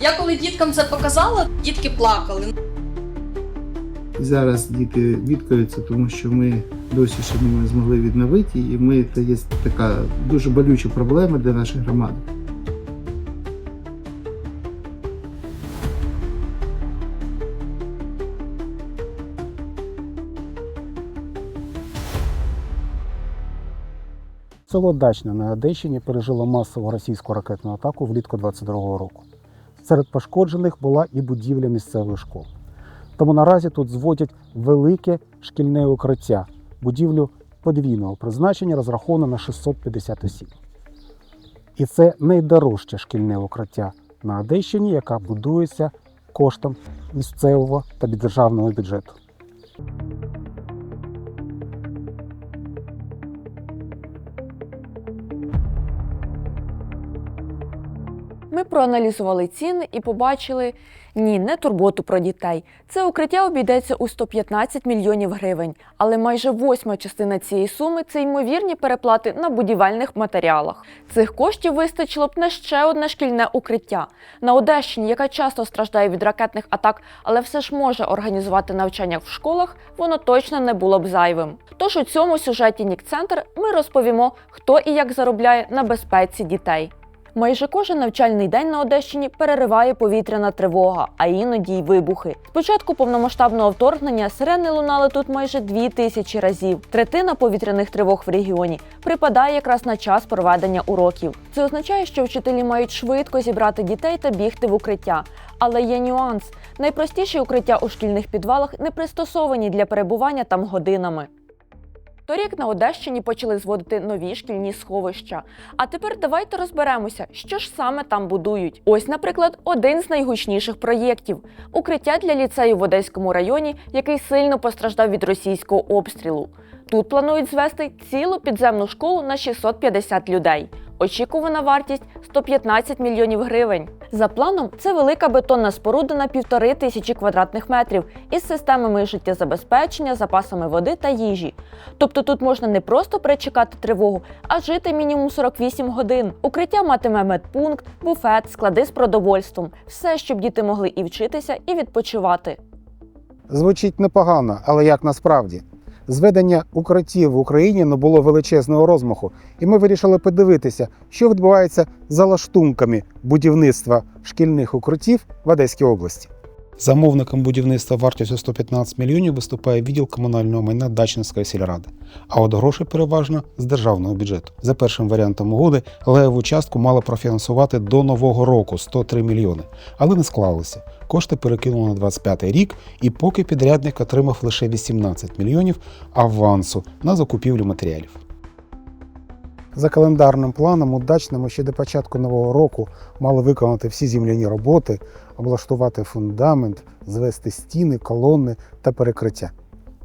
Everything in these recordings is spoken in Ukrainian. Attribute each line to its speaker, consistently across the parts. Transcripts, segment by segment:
Speaker 1: Я коли діткам це показала, дітки плакали.
Speaker 2: Зараз діти відкаються, тому що ми досі ще не змогли відновити її. Ми це є така дуже болюча проблема для нашої громади.
Speaker 3: Село Дачне на Одещині пережило масову російську ракетну атаку влітку 22-го року. Серед пошкоджених була і будівля місцевої школи. Тому наразі тут зводять велике шкільне укриття, будівлю подвійного призначення, розраховане на 650 осіб. І це найдорожче шкільне укриття на Одещині, яка будується коштом місцевого та державного бюджету.
Speaker 4: Ми проаналізували ціни і побачили ні, не турботу про дітей. Це укриття обійдеться у 115 мільйонів гривень, але майже восьма частина цієї суми це ймовірні переплати на будівельних матеріалах. Цих коштів вистачило б на ще одне шкільне укриття на Одещині, яка часто страждає від ракетних атак, але все ж може організувати навчання в школах. Воно точно не було б зайвим. Тож у цьому сюжеті Нік-центр ми розповімо, хто і як заробляє на безпеці дітей. Майже кожен навчальний день на Одещині перериває повітряна тривога, а іноді й вибухи. Спочатку повномасштабного вторгнення сирени лунали тут майже дві тисячі разів. Третина повітряних тривог в регіоні припадає якраз на час проведення уроків. Це означає, що вчителі мають швидко зібрати дітей та бігти в укриття. Але є нюанс: найпростіші укриття у шкільних підвалах не пристосовані для перебування там годинами. Торік на Одещині почали зводити нові шкільні сховища. А тепер давайте розберемося, що ж саме там будують. Ось, наприклад, один з найгучніших проєктів укриття для ліцею в Одеському районі, який сильно постраждав від російського обстрілу. Тут планують звести цілу підземну школу на 650 людей. Очікувана вартість 115 мільйонів гривень. За планом, це велика бетонна споруда на півтори тисячі квадратних метрів із системами життєзабезпечення, запасами води та їжі. Тобто тут можна не просто перечекати тривогу, а жити мінімум 48 годин. Укриття матиме медпункт, буфет, склади з продовольством, все, щоб діти могли і вчитися, і відпочивати.
Speaker 3: Звучить непогано, але як насправді? Зведення укриттів в Україні не було величезного розмаху, і ми вирішили подивитися, що відбувається за лаштунками будівництва шкільних укриттів в Одеській області. Замовником будівництва вартістю 115 мільйонів виступає відділ комунального майна Дачницької сільради, а от гроші переважно з державного бюджету. За першим варіантом угоди левову частку мали профінансувати до нового року 103 мільйони, але не склалося. Кошти перекинули на 25 рік, і поки підрядник отримав лише 18 мільйонів авансу на закупівлю матеріалів. За календарним планом удачними ще до початку нового року мали виконати всі земляні роботи, облаштувати фундамент, звести стіни, колони та перекриття.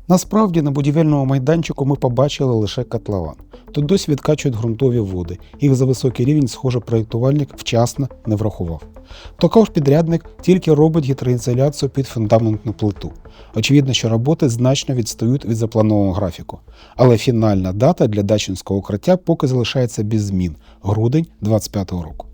Speaker 3: Насправді на будівельному майданчику ми побачили лише котлован. Тут досі відкачують ґрунтові води. Їх за високий рівень, схоже, проєктувальник вчасно не врахував. Також підрядник тільки робить гідроізоляцію під фундаментну плиту. Очевидно, що роботи значно відстають від запланованого графіку. Але фінальна дата для дачинського укриття поки залишається без змін грудень 2025 року.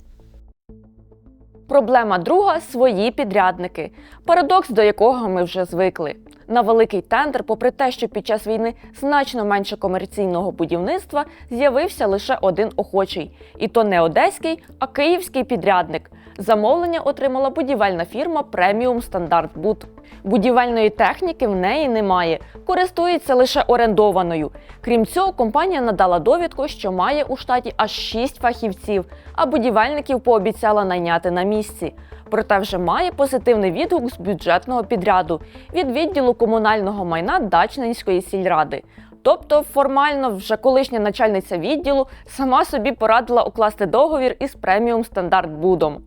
Speaker 4: Проблема друга свої підрядники. Парадокс, до якого ми вже звикли. На великий тендер, попри те, що під час війни значно менше комерційного будівництва, з'явився лише один охочий, і то не одеський, а київський підрядник. Замовлення отримала будівельна фірма Преміум Стандарт Буд. Будівельної техніки в неї немає, користується лише орендованою. Крім цього, компанія надала довідку, що має у штаті аж 6 фахівців, а будівельників пообіцяла найняти на місці. Проте вже має позитивний відгук з бюджетного підряду від відділу комунального майна Дачненської сільради. Тобто, формально, вже колишня начальниця відділу сама собі порадила укласти договір із преміум стандарт Будом.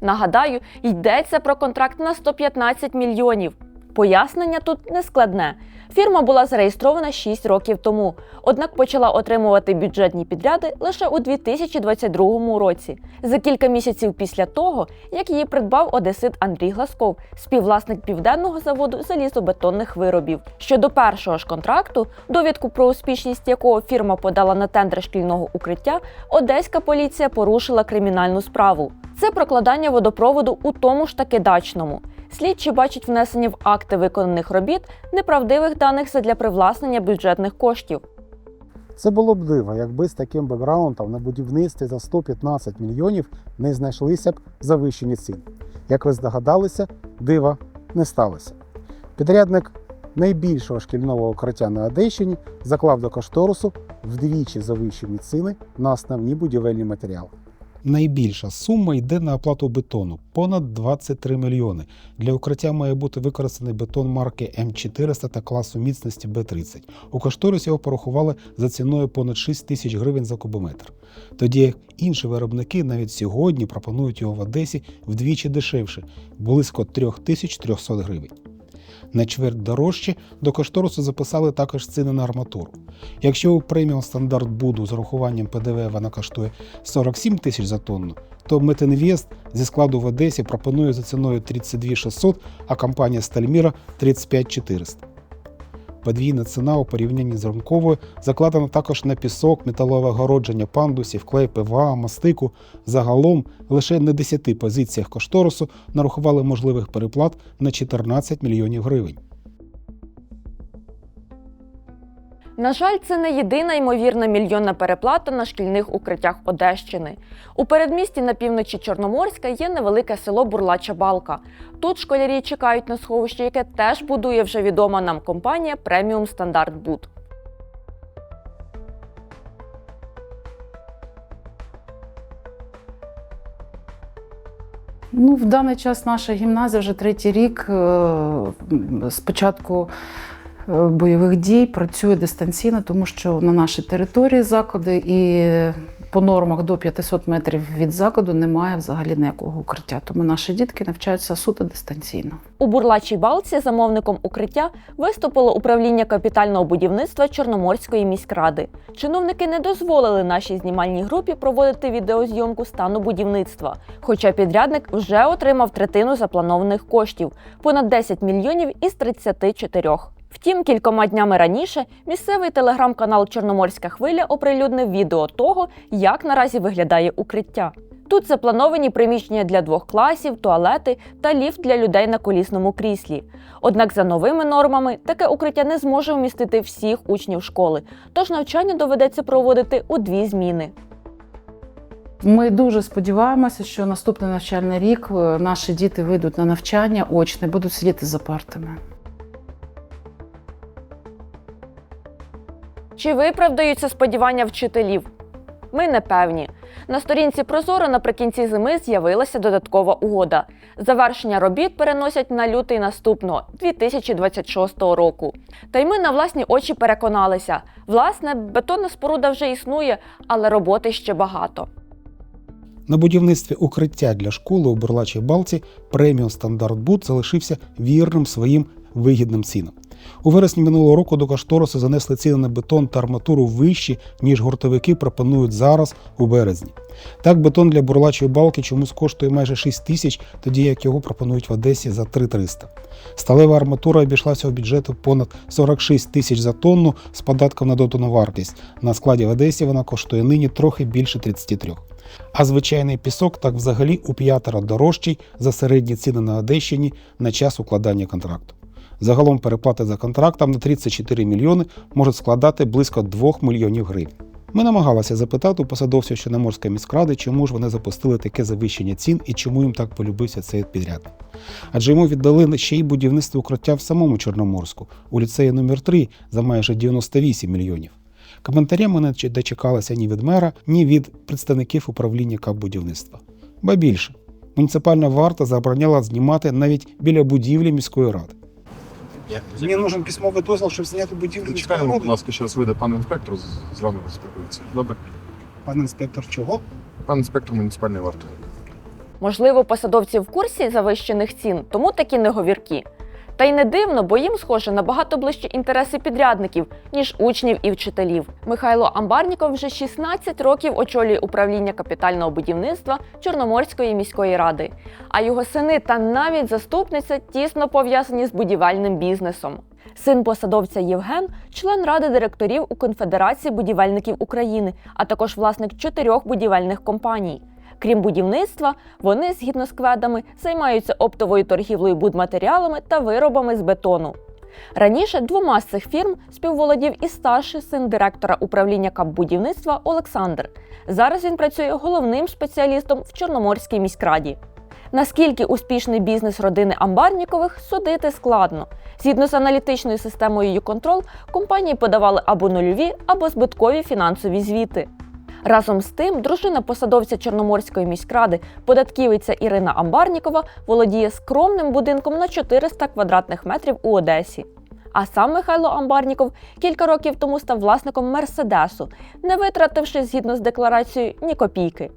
Speaker 4: Нагадаю, йдеться про контракт на 115 мільйонів. Пояснення тут не складне. Фірма була зареєстрована 6 років тому, однак почала отримувати бюджетні підряди лише у 2022 році, за кілька місяців після того, як її придбав одесит Андрій Гласков, співвласник південного заводу залізобетонних виробів. Щодо першого ж контракту, довідку про успішність якого фірма подала на тендер шкільного укриття, одеська поліція порушила кримінальну справу. Це прокладання водопроводу у тому ж таки дачному. Слідчі бачать внесення в акти виконаних робіт неправдивих даних задля привласнення бюджетних коштів.
Speaker 3: Це було б диво, якби з таким бекграундом на будівництві за 115 мільйонів не знайшлися б завищені ціни. Як ви здогадалися, дива не сталося. Підрядник найбільшого шкільного укриття на Одещині заклав до кошторису вдвічі завищені ціни на основні будівельні матеріали. Найбільша сума йде на оплату бетону понад 23 мільйони. Для укриття має бути використаний бетон марки М400 та класу міцності Б30. У кошторисі його порахували за ціною понад 6 тисяч гривень за кубометр. Тоді як інші виробники навіть сьогодні пропонують його в Одесі вдвічі дешевше близько 3300 гривень. На чверть дорожче до кошторису записали також ціни на арматуру. Якщо у преміум стандарт Буду з урахуванням ПДВ вона коштує 47 тисяч за тонну, то Метинвест зі складу в Одесі пропонує за ціною 32 600, а компанія Стальміра 35 400. Подвійна ціна у порівнянні з ринковою закладена також на пісок, металове огородження пандусів, клей ПВА, мастику. Загалом лише на 10 позиціях кошторису нарахували можливих переплат на 14 мільйонів гривень.
Speaker 4: На жаль, це не єдина ймовірна мільйонна переплата на шкільних укриттях Одещини. У передмісті на півночі Чорноморська є невелике село Бурлача Балка. Тут школярі чекають на сховище, яке теж будує вже відома нам компанія Преміум Стандарт Буд.
Speaker 5: Ну, в даний час наша гімназія вже третій рік е, з початку е, бойових дій працює дистанційно, тому що на нашій території заклади і по нормах до 500 метрів від закладу немає взагалі ніякого укриття. Тому наші дітки навчаються суто дистанційно.
Speaker 4: У Бурлачій Балці замовником укриття виступило управління капітального будівництва Чорноморської міськради. Чиновники не дозволили нашій знімальній групі проводити відеозйомку стану будівництва, хоча підрядник вже отримав третину запланованих коштів понад 10 мільйонів із 34. Втім, кількома днями раніше місцевий телеграм-канал Чорноморська хвиля оприлюднив відео того, як наразі виглядає укриття. Тут заплановані приміщення для двох класів, туалети та ліфт для людей на колісному кріслі. Однак за новими нормами таке укриття не зможе вмістити всіх учнів школи, тож навчання доведеться проводити у дві зміни.
Speaker 5: Ми дуже сподіваємося, що наступний навчальний рік е, наші діти вийдуть на навчання очне, будуть сидіти за партами.
Speaker 4: Чи виправдаються сподівання вчителів? Ми не певні. На сторінці Прозоро наприкінці зими з'явилася додаткова угода. Завершення робіт переносять на лютий наступного 2026 року. Та й ми на власні очі переконалися: власне, бетонна споруда вже існує, але роботи ще багато.
Speaker 3: На будівництві укриття для школи у Бурлачій Балці преміум стандарт Буд залишився вірним своїм вигідним цінам. У вересні минулого року до кошторису занесли ціни на бетон та арматуру вищі, ніж гуртовики пропонують зараз у березні. Так, бетон для бурлачої балки чомусь коштує майже 6 тисяч, тоді як його пропонують в Одесі за 3300. Сталева арматура обійшлася у бюджету понад 46 тисяч за тонну з податком на додану вартість. На складі в Одесі вона коштує нині трохи більше 33. А звичайний пісок так взагалі у п'ятеро дорожчий за середні ціни на Одещині на час укладання контракту. Загалом переплати за контрактом на 34 мільйони можуть складати близько 2 мільйонів гривень. Ми намагалися запитати у посадовців Чорноморської міськради, чому ж вони запустили таке завищення цін і чому їм так полюбився цей підрядник. Адже йому віддали ще й будівництво укриття в самому Чорноморську, у ліцеї номер 3 за майже 98 мільйонів. Коментаря ми не дочекалися ні від мера, ні від представників управління капбудівництва. Ба більше, муніципальна варта забороняла знімати навіть біля будівлі міської ради. Мені нужен письмовий дозвіл, щоб зняти будівлю
Speaker 6: Чекаємо, будь ласка, зараз вийде пан інспектор, з- з вами розпілкується. Добре?
Speaker 3: Пан інспектор чого?
Speaker 6: Пан інспектор муніципальної варти.
Speaker 4: Можливо, посадовці в курсі завищених цін, тому такі неговіркі. Та й не дивно, бо їм схоже набагато ближче інтереси підрядників, ніж учнів і вчителів. Михайло Амбарніков вже 16 років очолює управління капітального будівництва Чорноморської міської ради. А його сини та навіть заступниця тісно пов'язані з будівельним бізнесом. Син посадовця Євген член ради директорів у Конфедерації будівельників України, а також власник чотирьох будівельних компаній. Крім будівництва, вони, згідно з кведами, займаються оптовою торгівлею будматеріалами та виробами з бетону. Раніше двома з цих фірм співволодів і старший син директора управління капбудівництва Олександр. Зараз він працює головним спеціалістом в Чорноморській міськраді. Наскільки успішний бізнес родини Амбарнікових судити складно. Згідно з аналітичною системою «Юконтрол», компанії подавали або нульові, або збиткові фінансові звіти. Разом з тим, дружина посадовця Чорноморської міськради, податківиця Ірина Амбарнікова, володіє скромним будинком на 400 квадратних метрів у Одесі. А сам Михайло Амбарніков кілька років тому став власником Мерседесу, не витративши згідно з декларацією ні копійки.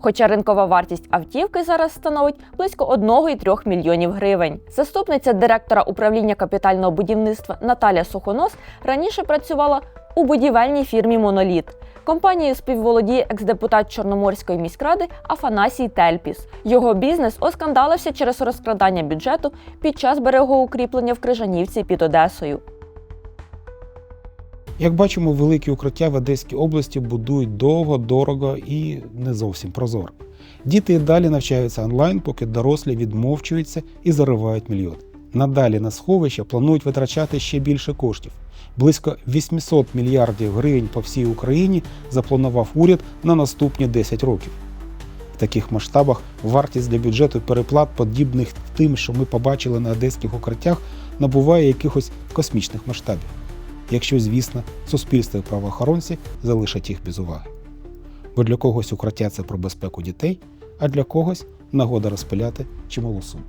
Speaker 4: Хоча ринкова вартість автівки зараз становить близько 1,3 мільйонів гривень. Заступниця директора управління капітального будівництва Наталя Сухонос раніше працювала у будівельній фірмі Моноліт. Компанією співволодіє екс-депутат Чорноморської міськради Афанасій Тельпіс. Його бізнес оскандалився через розкрадання бюджету під час берегоукріплення в Крижанівці під Одесою.
Speaker 3: Як бачимо, великі укриття в Одеській області будують довго, дорого і не зовсім прозоро. Діти і далі навчаються онлайн, поки дорослі відмовчуються і заривають мільйон. Надалі на сховище планують витрачати ще більше коштів. Близько 800 мільярдів гривень по всій Україні запланував уряд на наступні 10 років. В таких масштабах вартість для бюджету переплат, подібних тим, що ми побачили на одеських укриттях, набуває якихось космічних масштабів якщо, звісно, суспільство і правоохоронці залишать їх без уваги. Бо для когось укриття це про безпеку дітей, а для когось нагода розпиляти чималу суму.